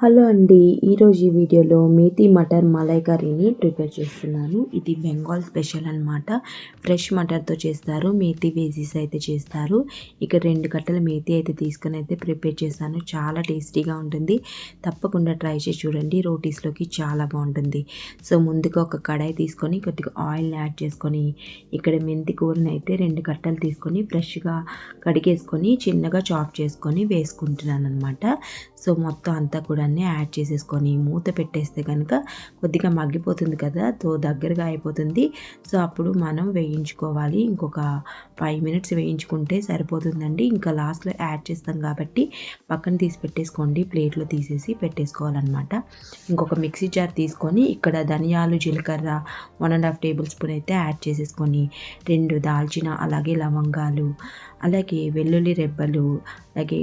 Hello అండి ఈరోజు ఈ వీడియోలో మేతి మటర్ మలై కర్రీని ప్రిపేర్ చేస్తున్నాను. ఇది బెంగాల్ స్పెషల్ అనమాట ఫ్రెష్ మటర్తో చేస్తారు మేతి వేసిస్ అయితే చేస్తారు. ఇక రెండు కట్టల మేతి అయితే తీసుకొని అయితే ప్రిపేర్ చేస్తాను. చాలా టేస్టీగా ఉంటుంది. తప్పకుండా ట్రై చేసి చూడండి రోటీస్లోకి చాలా బాగుంటుంది. సో ముందుగా ఒక కడాయి తీసుకొని కొద్దిగా ఆయిల్ని యాడ్ చేసుకొని ఇక్కడ మెంతి కూరని అయితే రెండు కట్టలు తీసుకొని ఫ్రెష్గా కడిగేసుకొని చిన్నగా చాప్ చేసుకొని వేసుకుంటున్నాను అనమాట సో మొత్తం అంతా కూడా యాడ్ చేసేసుకొని మూత పెట్టేస్తే కనుక కొద్దిగా మగ్గిపోతుంది కదా సో దగ్గరగా అయిపోతుంది. సో అప్పుడు మనం వేయించుకోవాలి. ఇంకొక ఫైవ్ మినిట్స్ వేయించుకుంటే సరిపోతుందండి. ఇంకా లాస్ట్లో యాడ్ చేస్తాం కాబట్టి పక్కన తీసి పెట్టేసుకోండి. ప్లేట్లో తీసేసి పెట్టేసుకోవాలన్నమాట. ఇంకొక మిక్సీ జార్ తీసుకొని ఇక్కడ ధనియాలు జీలకర్ర one and half tablespoon అయితే యాడ్ చేసేసుకొని రెండు దాల్చిన అలాగే లవంగాలు అలాగే వెల్లుల్లి రెబ్బలు అలాగే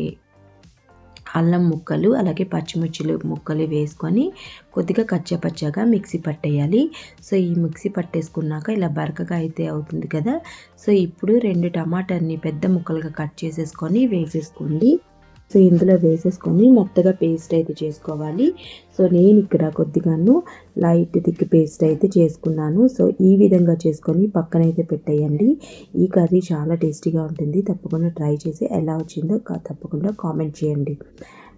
అల్లం ముక్కలు అలాగే పచ్చిమిర్చిలు ముక్కలు వేసుకొని కొద్దిగా కచ్చపచ్చగా మిక్సీ పట్టేయాలి. సో ఈ మిక్సీ పట్టేసుకున్నాక ఇలా బరకగా అయితే అవుతుంది కదా. సో ఇప్పుడు రెండు టమాటాని పెద్ద ముక్కలుగా కట్ చేసేసుకొని వేసేసుకోండి. సో ఇందులో వేసేసుకొని మెత్తగా పేస్ట్ అయితే చేసుకోవాలి. సో నేను ఇక్కడ కొద్దిగాను లైట్ థిక్ పేస్ట్ అయితే చేసుకున్నాను. సో ఈ విధంగా చేసుకొని పక్కనైతే పెట్టేయండి. ఈ కర్రీ చాలా టేస్టీగా ఉంటుంది. తప్పకుండా ట్రై చేసి ఎలా వచ్చిందో తప్పకుండా కామెంట్ చేయండి.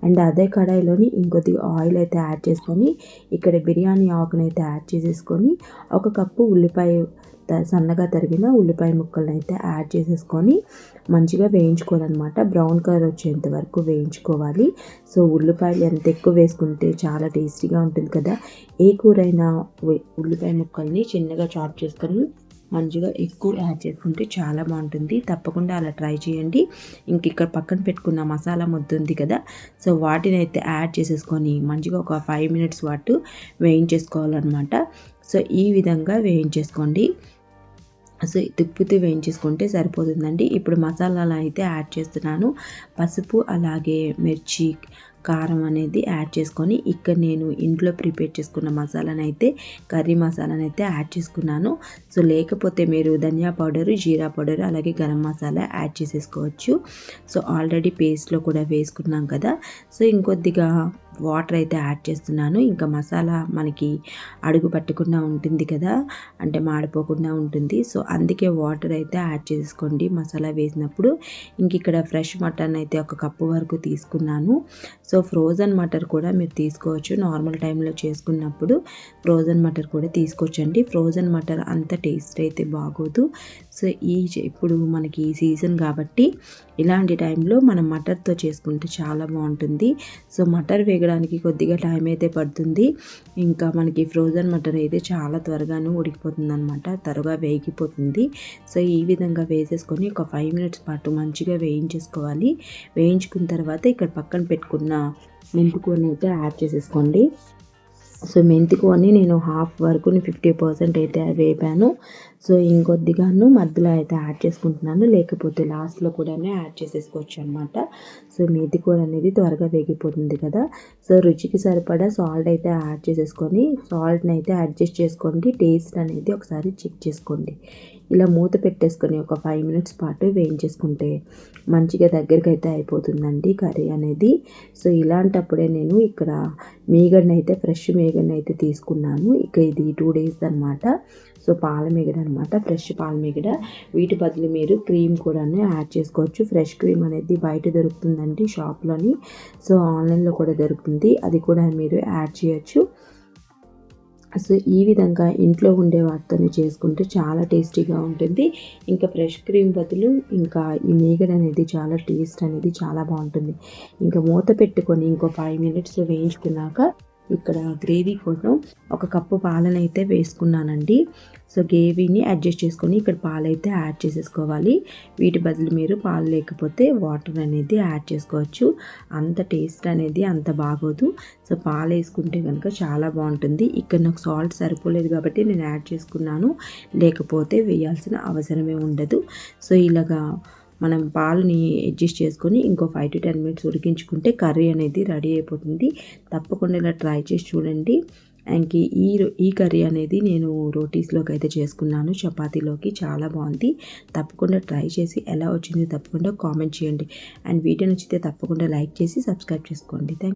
అండ్ అదే కడాయిలోని ఇంకొద్దిగా ఆయిల్ అయితే యాడ్ చేసుకొని ఇక్కడ బిర్యానీ ఆకునైతే యాడ్ చేసేసుకొని ఒక కప్పు ఉల్లిపాయ సన్నగా తరిగిన ఉల్లిపాయ ముక్కలను అయితే యాడ్ చేసేసుకొని మంచిగా వేయించుకోవాలన్నమాట. బ్రౌన్ కలర్ వచ్చేంత వరకు వేయించుకోవాలి. సో ఉల్లిపాయలు ఎంత ఎక్కువ వేసుకుంటే చాలా టేస్టీగా ఉంటుంది కదా. ఏ కూరైనా ఉల్లిపాయ ముక్కల్ని చిన్నగా చాప్ చేసుకొని మంచిగా ఎక్కువ యాడ్ చేసుకుంటే చాలా బాగుంటుంది. తప్పకుండా అలా ట్రై చేయండి. ఇంక ఇక్కడ పక్కన పెట్టుకున్న మసాలా ముద్ద ఉంది కదా సో వాటిని అయితే యాడ్ చేసేసుకొని మంచిగా ఒక ఫైవ్ మినిట్స్ పాటు వేయించేసుకోవాలన్నమాట. సో ఈ విధంగా వేయించేసుకోండి. సో తిప్పుతూ వేయించేసుకుంటే సరిపోతుందండి. ఇప్పుడు మసాలాలు అయితే యాడ్ చేస్తున్నాను. పసుపు అలాగే మిర్చి కారం అనేది యాడ్ చేసుకొని ఇక్కడ నేను ఇంట్లో ప్రిపేర్ చేసుకున్న మసాలానైతే కర్రీ మసాలానైతే అయితే యాడ్ చేసుకున్నాను. సో లేకపోతే మీరు ధనియా పౌడరు జీరా పౌడర్ అలాగే గరం మసాలా యాడ్ చేసేసుకోవచ్చు. సో ఆల్రెడీ పేస్ట్లో కూడా వేసుకున్నాం కదా. సో ఇంకొద్దిగా వాటర్ అయితే యాడ్ చేస్తున్నాను. ఇంకా మసాలా మనకి అడుగు పట్టకుండా ఉంటుంది కదా అంటే మాడిపోకుండా ఉంటుంది. సో అందుకే వాటర్ అయితే యాడ్ చేసుకోండి. మసాలా వేసినప్పుడు ఇంక ఇక్కడ ఫ్రెష్ మటన్ అయితే ఒక కప్పు వరకు తీసుకున్నాను. సో ఫ్రోజన్ మటర్ కూడా మీరు తీసుకోవచ్చు. నార్మల్ టైంలో చేసుకున్నప్పుడు ఫ్రోజన్ మటర్ కూడా తీసుకోవచ్చండి. ఫ్రోజన్ మటర్ అంత టేస్ట్ అయితే బాగోదు. సో ఈ ఇప్పుడు మనకి సీజన్ కాబట్టి ఇలాంటి టైంలో మనం మటర్తో చేసుకుంటే చాలా బాగుంటుంది. సో మటర్ ఉడకడానికి కొద్దిగా టైం అయితే పడుతుంది. ఇంకా మనకి ఫ్రోజన్ మటన్ అయితే చాలా త్వరగానే ఉడికిపోతుంది అనమాట త్వరగా వేగిపోతుంది. సో ఈ విధంగా వేసేసుకొని ఒక ఫైవ్ మినిట్స్ పాటు మంచిగా వేయించేసుకోవాలి. వేయించుకున్న తర్వాత ఇక్కడ పక్కన పెట్టుకున్న మెంతుకొని అయితే యాడ్ చేసేసుకోండి. సో మెంతికూరని నేను హాఫ్ వరకు ఫిఫ్టీ పర్సెంట్ అయితే వేపాను. సో ఇంకొద్దిగాను మధ్యలో అయితే యాడ్ చేసుకుంటున్నాను. లేకపోతే లాస్ట్లో కూడా యాడ్ చేసేసుకోవచ్చు అనమాట సో మేతి కూర అనేది త్వరగా వేగిపోతుంది కదా. సో రుచికి సరిపడా సాల్ట్ అయితే యాడ్ చేసేసుకొని సాల్ట్ని అయితే అడ్జస్ట్ చేసుకోండి. టేస్ట్ అనేది ఒకసారి చెక్ చేసుకోండి. ఇలా మూత పెట్టేసుకొని ఒక ఫైవ్ మినిట్స్ పాటు వేయించేసుకుంటే మంచిగా దగ్గరికి అయితే అయిపోతుందండి కర్రీ అనేది. సో ఇలాంటప్పుడే నేను ఇక్కడ మీగడని అయితే ఫ్రెష్ మీగడని అయితే తీసుకున్నాను. ఇక ఇది టూ డేస్ అనమాట సో పాల మీగడ అనమాట ఫ్రెష్ పాల మీగడ. వీటి బదులు మీరు క్రీమ్ కూడా యాడ్ చేసుకోవచ్చు. ఫ్రెష్ క్రీమ్ అనేది బయట దొరుకుతుందండి షాప్లోని. సో ఆన్లైన్లో కూడా దొరుకుతుంది. అది కూడా మీరు యాడ్ చేయొచ్చు. సో ఈ విధంగా ఇంట్లో ఉండే వాటితోనే చేసుకుంటే చాలా టేస్టీగా ఉంటుంది. ఇంకా ఫ్రెష్ క్రీమ్ బదులు ఇంకా ఈ మేగడ అనేది చాలా టేస్ట్ అనేది చాలా బాగుంటుంది. ఇంకా మూత పెట్టుకొని ఇంకో ఫైవ్ మినిట్స్ వేయించుకున్నాక ఇక్కడ గ్రేవీ కోసం ఒక కప్పు పాలను అయితే వేసుకున్నానండి. సో గ్రేవీని అడ్జస్ట్ చేసుకొని ఇక్కడ పాలు అయితే యాడ్ చేసేసుకోవాలి. వీటి బదులు మీరు పాలు లేకపోతే వాటర్ అనేది యాడ్ చేసుకోవచ్చు. అంత టేస్ట్ అనేది అంత బాగోదు. సో పాలు వేసుకుంటే కనుక చాలా బాగుంటుంది. ఇక్కడ నాకు సాల్ట్ సరిపోలేదు కాబట్టి నేను యాడ్ చేసుకున్నాను. లేకపోతే వేయాల్సిన అవసరమే ఉండదు. సో ఇలాగా మనం పాలని అడ్జస్ట్ చేసుకొని ఇంకో ఫైవ్ టు టెన్ మినిట్స్ ఉడికించుకుంటే కర్రీ అనేది రెడీ అయిపోతుంది. తప్పకుండా ఇలా ట్రై చేసి చూడండి. అండ్ ఈ ఈ కర్రీ అనేది నేను రోటీస్లోకి అయితే చేసుకున్నాను. చపాతీలోకి చాలా బాగుంది. తప్పకుండా ట్రై చేసి ఎలా వచ్చింది తప్పకుండా కామెంట్ చేయండి. అండ్ వీడియో నచ్చితే తప్పకుండా లైక్ చేసి సబ్స్క్రైబ్ చేసుకోండి. థ్యాంక్